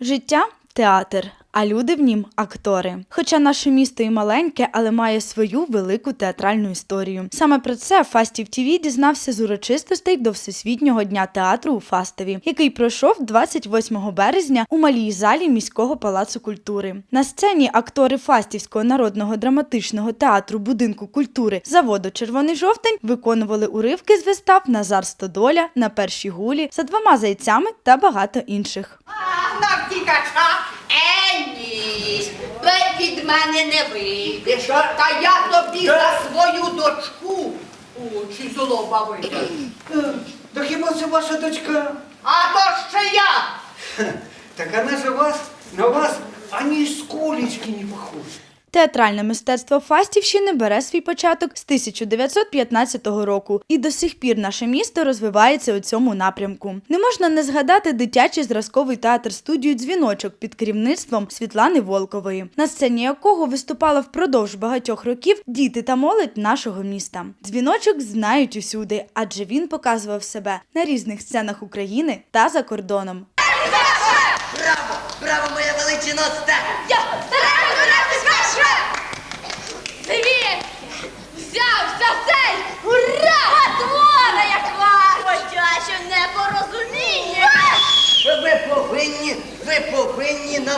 Життя театр, а люди в нім актори. Хоча наше місто і маленьке, але має свою велику театральну історію. Саме про це Фастів ТІВІ дізнався з урочистостей до Всесвітнього дня театру у Фастові, який пройшов 28 березня у малій залі міського палацу культури. На сцені актори Фастівського народного драматичного театру будинку культури заводу Червоний жовтень виконували уривки з вистав Назар Стодоля на першій гулі за двома зайцями та багато інших. Ви від мене не вийдеш, та я тобі за свою дочку очі з лоба Та хіба це ваша дочка? А то ще я. Так вона же вас, на вас ані сколечки не похожа. Театральне мистецтво Фастівщини бере свій початок з 1915 року, і до сих пір наше місто розвивається у цьому напрямку. Не можна не згадати дитячий зразковий театр студію Дзвіночок під керівництвом Світлани Волкової, на сцені якого виступала впродовж багатьох років діти та молодь нашого міста. Дзвіночок знають усюди, адже він показував себе на різних сценах України та за кордоном. Браво! Браво, моя величиносте!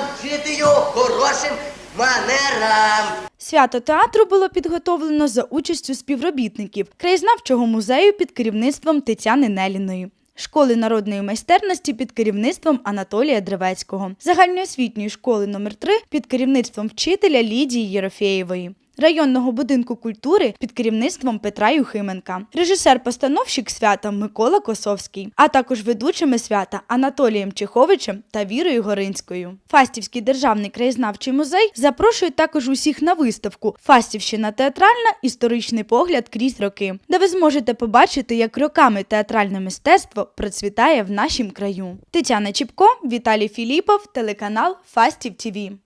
Навчити його хорошим манерам. Свято театру було підготовлено за участю співробітників краєзнавчого музею під керівництвом Тетяни Неліної. Школи народної майстерності під керівництвом Анатолія Древецького, загальноосвітньої школи номер 3 під керівництвом вчителя Лідії Єрофєєвої, районного будинку культури під керівництвом Петра Юхименка, режисер-постановщик свята Микола Косовський, а також ведучими свята Анатолієм Чеховичем та Вірою Горинською. Фастівський державний краєзнавчий музей запрошує також усіх на виставку Фастівщина театральна історичний погляд крізь роки, де ви зможете побачити, як роками театральне мистецтво процвітає в нашім краю. Тетяна Чіпко, Віталій Філіпов, телеканал Фастів ТІВІ.